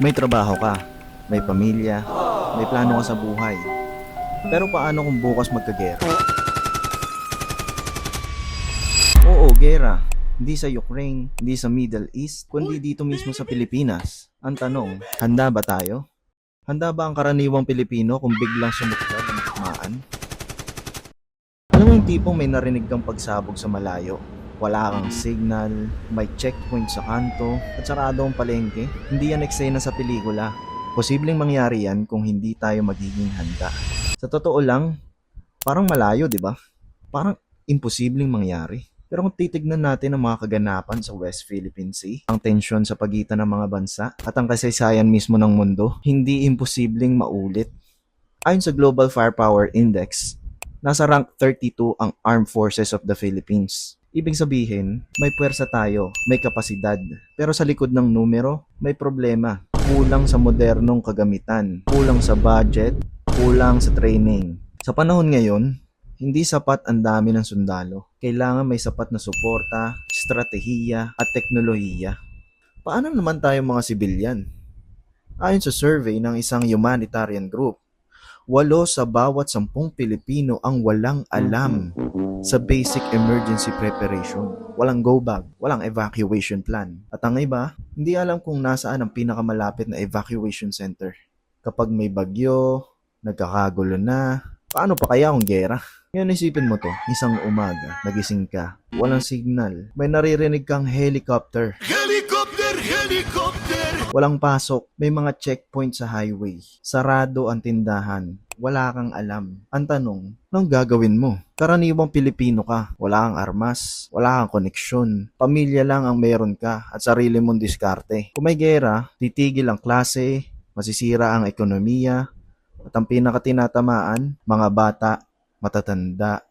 May trabaho ka, may pamilya, may plano ka sa buhay. Pero paano kung bukas magkagera? Oo, gera. Hindi sa Ukraine, hindi sa Middle East, kundi dito mismo sa Pilipinas. Ang tanong, handa ba tayo? Handa ba ang karaniwang Pilipino kung biglang sumuklad ang tukmaan? Alam mo yung tipong may narinig kang pagsabog sa malayo? Wala kang signal, may checkpoint sa kanto, at sarado ang palengke? Hindi yan eksena sa pelikula. Posibleng mangyari yan kung hindi tayo magiging handa. Sa totoo lang, parang malayo, di ba? Parang imposibleng mangyari. Pero kung titignan natin ang mga kaganapan sa West Philippine Sea, ang tensyon sa pagitan ng mga bansa, at ang kasaysayan mismo ng mundo, hindi imposibleng maulit. Ayon sa Global Firepower Index, nasa rank 32 ang Armed Forces of the Philippines. Ibig sabihin, may puwersa tayo, may kapasidad. Pero sa likod ng numero, may problema. Kulang sa modernong kagamitan, kulang sa budget, kulang sa training. Sa panahon ngayon, hindi sapat ang dami ng sundalo. Kailangan may sapat na suporta, estratehiya, at teknolohiya. Paano naman tayo mga sibilyan? Ayon sa survey ng isang humanitarian group, walo sa bawat sampung Pilipino ang walang alam sa basic emergency preparation. Walang go bag, walang evacuation plan. At ang iba, hindi alam kung nasaan ang pinakamalapit na evacuation center. Kapag may bagyo, nagkakagulo na, paano pa kaya kung gera? Ngayon isipin mo to, isang umaga, nagising ka, walang signal, may naririnig kang helicopter, Helicopter, walang pasok, may mga checkpoint sa highway, sarado ang tindahan, wala kang alam. Ang tanong, anong gagawin mo? Karaniwang Pilipino ka, wala kang armas, wala kang koneksyon, pamilya lang ang meron ka at sarili mong diskarte. Kung may gera, titigil ang klase, masisira ang ekonomiya, at ang pinakatinatamaan, mga bata, matatanda,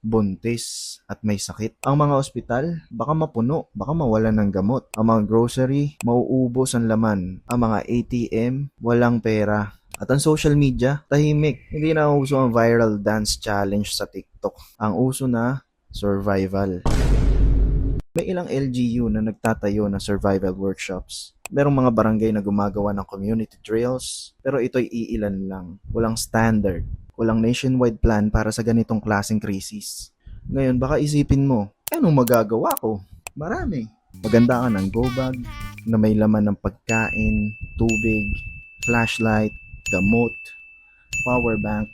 buntis, at may sakit. Ang mga ospital, baka mapuno, baka mawalan ng gamot. Ang mga grocery, mauubos ang laman. Ang mga ATM, walang pera. At ang social media, tahimik. Hindi na uso ang viral dance challenge sa TikTok. Ang uso na, survival. May ilang LGU na nagtatayo ng survival workshops. Merong mga barangay na gumagawa ng community drills, pero ito'y iilan lang. Walang standard, walang nationwide plan para sa ganitong klaseng krisis. Ngayon, baka isipin mo, anong magagawa ko? Marami. Maganda ka ng go bag na may laman ng pagkain, tubig, flashlight, gamot, power bank,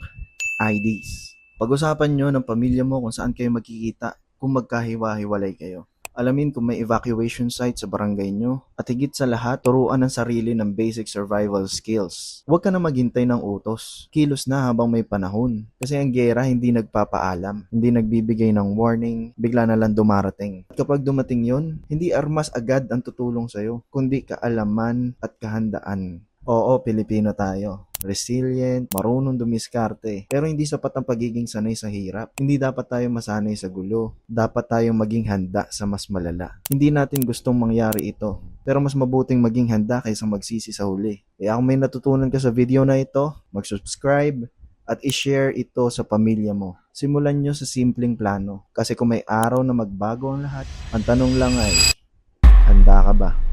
IDs. Pag-usapan nyo ng pamilya mo kung saan kayo magkikita kung magkahiwa-hiwalay kayo. Alamin kung may evacuation site sa barangay nyo. At higit sa lahat, turuan ang sarili ng basic survival skills. Huwag ka na maghintay ng utos. Kilos na habang may panahon. Kasi ang gera hindi nagpapaalam. Hindi nagbibigay ng warning. Bigla na lang dumarating. At kapag dumating yon, hindi armas agad ang tutulong sa'yo. Kundi kaalaman at kahandaan. Oo, Pilipino tayo. Resilient, marunong dumiskarte. Pero hindi sapat ang pagiging sanay sa hirap. Hindi dapat tayo masanay sa gulo. Dapat tayong maging handa sa mas malala. Hindi natin gustong mangyari ito. Pero mas mabuting maging handa kaysa magsisi sa huli. Kaya kung may natutunan ka sa video na ito, mag-subscribe at i-share ito sa pamilya mo. Simulan nyo sa simpleng plano. Kasi kung may araw na magbago ang lahat, ang tanong lang ay, handa ka ba?